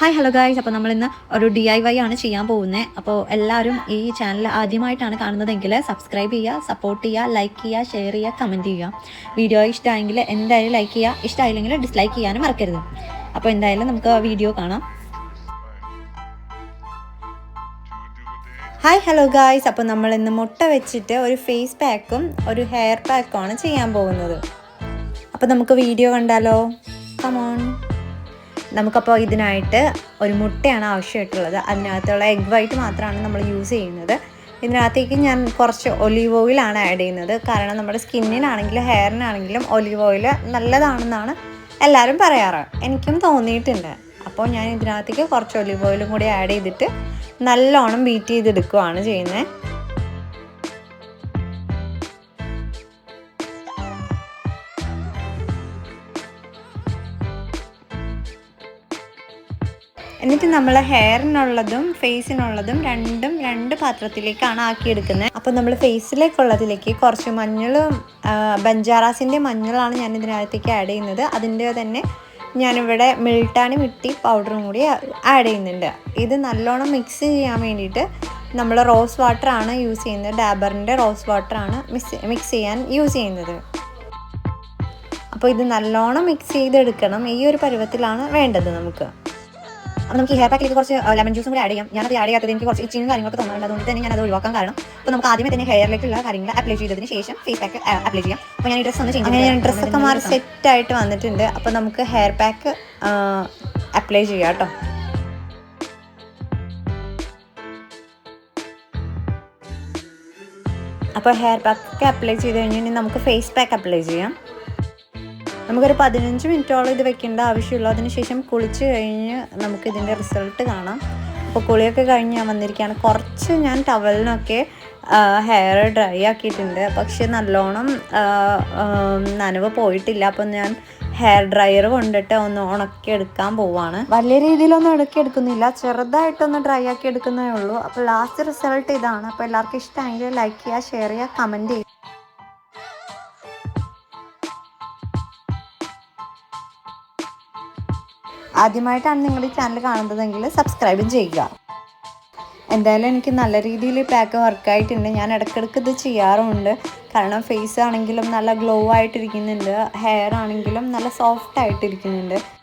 Hi hello guys അപ്പോൾ നമ്മൾ ഇന്ന് ഒരു ഡി ഐ വൈ ആണ് ചെയ്യാൻ പോകുന്നത് അപ്പോൾ എല്ലാവരും ഈ ചാനൽ ആദ്യമായിട്ടാണ് കാണുന്നതെങ്കിൽ സബ്സ്ക്രൈബ് ചെയ്യുക സപ്പോർട്ട് ചെയ്യുക ലൈക്ക് ചെയ്യുക ഷെയർ ചെയ്യുക കമന്റ് ചെയ്യുക. വീഡിയോ ഇഷ്ടമായെങ്കിൽ എന്തായാലും ലൈക്ക് ചെയ്യുക. ഇഷ്ടമായില്ലെങ്കിൽ ഡിസ്ലൈക്ക് ചെയ്യാനും മറക്കരുത്. അപ്പോൾ എന്തായാലും നമുക്ക് വീഡിയോ കാണാം. ഹായ് ഹലോ ഗായ്സ് അപ്പോൾ നമ്മൾ ഇന്ന് മുട്ട വെച്ചിട്ട് ഒരു ഫേസ് പാക്കും ഒരു ഹെയർ പാക്കുമാണ് ചെയ്യാൻ പോകുന്നത്. അപ്പോൾ നമുക്ക് വീഡിയോ കണ്ടാലോ? കമോൺ നമുക്കപ്പോൾ ഇതിനായിട്ട് ഒരു മുട്ടയാണ് ആവശ്യമായിട്ടുള്ളത്. അതിനകത്തുള്ള എഗ് വൈറ്റ് മാത്രമാണ് നമ്മൾ യൂസ് ചെയ്യുന്നത്. ഇതിനകത്തേക്ക് ഞാൻ കുറച്ച് ഒലീവ് ഓയിലാണ് ആഡ് ചെയ്യുന്നത്. കാരണം നമ്മുടെ സ്കിന്നിനാണെങ്കിലും ഹെയറിനാണെങ്കിലും ഒലീവ് ഓയിൽ നല്ലതാണെന്നാണ് എല്ലാവരും പറയാറ്. എനിക്കും തോന്നിയിട്ടുണ്ട്. അപ്പോൾ ഞാൻ ഇതിനകത്തേക്ക് കുറച്ച് ഒലീവ് ഓയിലും കൂടി ആഡ് ചെയ്തിട്ട് നല്ലോണം ബീറ്റ് ചെയ്തെടുക്കുകയാണ് ചെയ്യുന്നത്. എന്നിട്ട് നമ്മൾ ഹെയറിനുള്ളതും ഫേസിനുള്ളതും രണ്ടും രണ്ട് പാത്രത്തിലേക്കാണ് ആക്കിയെടുക്കുന്നത്. അപ്പോൾ നമ്മൾ ഫേസിലേക്കുള്ളതിലേക്ക് കുറച്ച് മഞ്ഞളും ബഞ്ചാറാസിന്റെ മഞ്ഞളാണ് ഞാൻ ഇതിനകത്തേക്ക് ആഡ് ചെയ്യുന്നത്. അതിന്റെ തന്നെ ഞാനിവിടെ മിൽട്ടാണി മിട്ടി പൗഡറും കൂടി ആഡ് ചെയ്യുന്നുണ്ട്. ഇത് നല്ലോണം മിക്സ് ചെയ്യാൻ വേണ്ടിയിട്ട് നമ്മൾ റോസ് വാട്ടറാണ് യൂസ് ചെയ്യുന്നത്. ഡാബറിന്റെ റോസ് വാട്ടറാണ് മിക്സ് മിക്സ് ചെയ്യാൻ യൂസ് ചെയ്യുന്നത്. അപ്പോൾ ഇത് നല്ലോണം മിക്സ് ചെയ്തെടുക്കണം. ഈ ഒരു പരുവത്തിലാണ് വേണ്ടത് നമുക്ക്. അപ്പോൾ നമുക്ക് ഈ ഹെയർ പാക്കിലേക്ക് കുറച്ച് ലെമൺ ജ്യൂസും കൂടി ആഡ് ചെയ്യാം. ഞാനത് ആഡ് ചെയ്യാത്തത് എനിക്ക് കുറച്ച് ഇച്ചിങ് കാര്യങ്ങളൊക്കെ തോന്നുന്നുണ്ട് അതുകൊണ്ട് തന്നെ ഞാൻ അത് ഒഴിവാക്കാൻ കാരണം അപ്പോൾ നമുക്ക് ആദ്യമേ തന്നെ ഹെയറിലേക്കുള്ള കാര്യങ്ങൾ അപ്ലൈ ചെയ്തതിന് ശേഷം ഫേസ് പാക്ക് അപ്ലൈ ചെയ്യാം. അപ്പോൾ ഞാൻ ഈ ഡ്രസ്സ് ഒന്ന് ചെയ്യാം. ഡ്രസ്സൊക്കെ മാറി സെറ്റ് ആയിട്ട് വന്നിട്ടുണ്ട്. അപ്പോൾ നമുക്ക് ഹെയർ പാക്ക് അപ്ലൈ ചെയ്യാം കേട്ടോ. അപ്പോൾ ഹെയർ പാക്ക് അപ്ലൈ ചെയ്ത് കഴിഞ്ഞാൽ നമുക്ക് ഫേസ് പാക്ക് അപ്ലൈ ചെയ്യാം. നമുക്കൊരു പതിനഞ്ച് മിനിറ്റോളം ഇത് വെക്കേണ്ട ആവശ്യമുള്ളൂ അതിനുശേഷം കുളിച്ച് കഴിഞ്ഞ് നമുക്ക് ഇതിന്റെ റിസൾട്ട് കാണാം. അപ്പോൾ കുളിയൊക്കെ കഴിഞ്ഞ് ഞാൻ വന്നിരിക്കുകയാണ്. കുറച്ച് ഞാൻ ടവലിനൊക്കെ ഹെയർ ഡ്രൈ ആക്കിയിട്ടുണ്ട്. പക്ഷെ നല്ലോണം നനവ് പോയിട്ടില്ല. അപ്പം ഞാൻ ഹെയർ ഡ്രയർ കൊണ്ടിട്ട് ഒന്ന് ഉണക്കി എടുക്കാൻ പോവാണ്. വലിയ രീതിയിലൊന്നും ഉണക്കി എടുക്കുന്നില്ല. ചെറുതായിട്ടൊന്ന് ഡ്രൈ ആക്കി എടുക്കുന്നേ ഉള്ളൂ. അപ്പോൾ ലാസ്റ്റ് റിസൾട്ട് ഇതാണ്. അപ്പോൾ എല്ലാവർക്കും ഇഷ്ടമായെങ്കിൽ ലൈക്ക് ചെയ്യുക ഷെയർ ചെയ്യുക കമന്റ് ചെയ്യുക. ആദ്യമായിട്ടാണ് നിങ്ങൾ ഈ ചാനൽ കാണുന്നതെങ്കിൽ സബ്സ്ക്രൈബും ചെയ്യുക. എന്തായാലും എനിക്ക് നല്ല രീതിയിൽ പാക്ക് വർക്കായിട്ടുണ്ട് ഞാൻ ഇടയ്ക്കിടയ്ക്ക് ഇത് ചെയ്യാറുമുണ്ട് കാരണം ഫേസ് ആണെങ്കിലും നല്ല ഗ്ലോ ആയിട്ടിരിക്കുന്നുണ്ട്. ഹെയർ ആണെങ്കിലും നല്ല സോഫ്റ്റ് ആയിട്ടിരിക്കുന്നുണ്ട്.